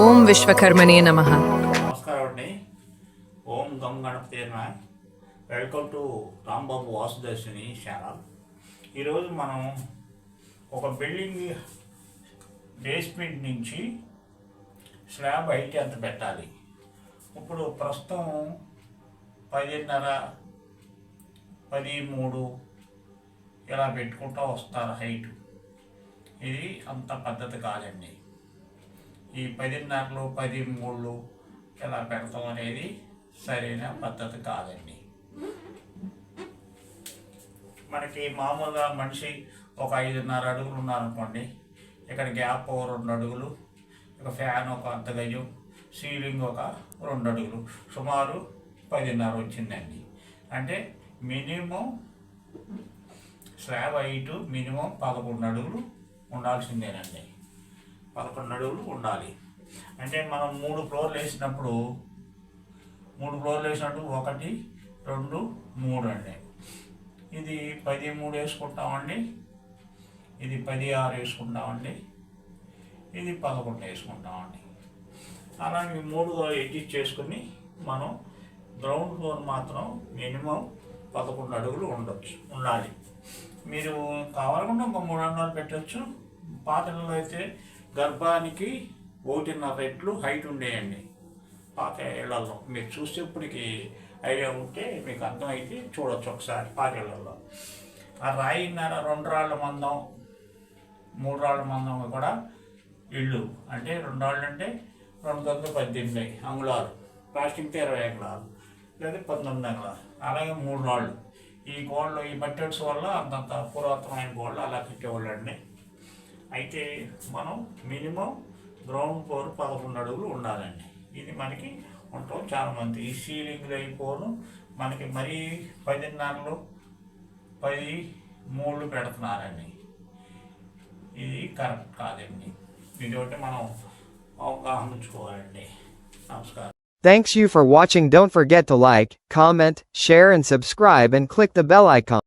ఓం విశ్వకర్మణి నమ. నమస్కారం అండి. ఓం గం Ganapati welcome to Rambabu Vasudarshini channel ఈరోజు మనం ఒక బిల్డింగ్ బేస్మెంట్ నుంచి స్లాబ్ హైట్ ఎంత పెట్టాలి? ఇప్పుడు ప్రస్తుతం పదిన్నర పది మూడు ఇలా పెట్టుకుంటూ వస్తారు హైట్. ఇది అంత పద్ధతి కాదండి. ఈ పదిన్నరలు పది మూడు ఇలా పెడతాం అనేది సరైన పద్ధతి కాదండి. మనకి మామూలుగా మనిషి ఒక ఐదున్నర అడుగులు ఉన్నారనుకోండి ఇక్కడ గ్యాప్ ఓ రెండు అడుగులు ఇక ఫ్యాన్ ఒక అర్ధ గజం సీలింగ్ ఒక రెండు అడుగులు. సుమారు పదిన్నర వచ్చిందండి. అంటే మినిమం స్లాబ్ హైట్ మినిమం పదకొండు అడుగులు ఉండాల్సిందేనండి. పదకొండు అడుగులు ఉండాలి. అంటే మనం మూడు ఫ్లోర్లు వేసినప్పుడు మూడు ఫ్లోర్లు వేసినట్టు ఒకటి రెండు మూడు అండి. ఇది పది మూడు వేసుకుంటామండి. ఇది పది ఆరు వేసుకుంటామండి. ఇది పదకొండు వేసుకుంటామండి. అలాగే మూడుగా ఎడ్జిట్ చేసుకుని మనం గ్రౌండ్ ఫ్లోర్ మాత్రం మినిమం పదకొండు అడుగులు ఉండొచ్చు ఉండాలి. మీరు కావాలనుకుంటే ఒక మూడు అంగాలు పెట్టచ్చు. పాత్రలో అయితే గర్భానికి ఒకటిన్నర రెట్లు హైట్ ఉండేయండి. పాత ఏళ్ళలో మీరు చూస్తే ఇప్పటికి ఐడియా ఉంటే మీకు అర్థమైతే చూడొచ్చు ఒకసారి పాత ఆ రాయిన్నర రెండు రాళ్ళ మందం మూడు రాళ్ళ మందం కూడా ఇళ్ళు. అంటే రెండు రాళ్ళు అంటే రెండు వందల పద్దెనిమిది అంగుళాలు. ప్లాస్టిక్తో ఇరవై అంగుళాలు. లేదా పంతొమ్మిది అంగుళాలు. అలాగే మూడు రాళ్ళు. ఈ గోళ్ళు ఈ బట్టెట్స్ వల్ల అంతంత పురాతనమైన గోళ్ళు అలా కట్టేవాళ్ళు అండి అయితే మనం మినిమం గ్రౌండ్ ఫ్లోర్ పదకొండు అడుగులు ఉండాలండి. ఇది మనకి ఉంటాం చాలా మంది ఈ సీలింగ్లు అయిపోను మనకి మరీ పదిన్నరలు పది మూడు పెడుతున్నారండి. ఇది కరెక్ట్ కాదండి. ఇది ఒకటి మనం అవగాహన ఉంచుకోవాలండి. నమస్కారం. Thanks you for watching. Don't forget to like, comment, share and subscribe and click the bell icon.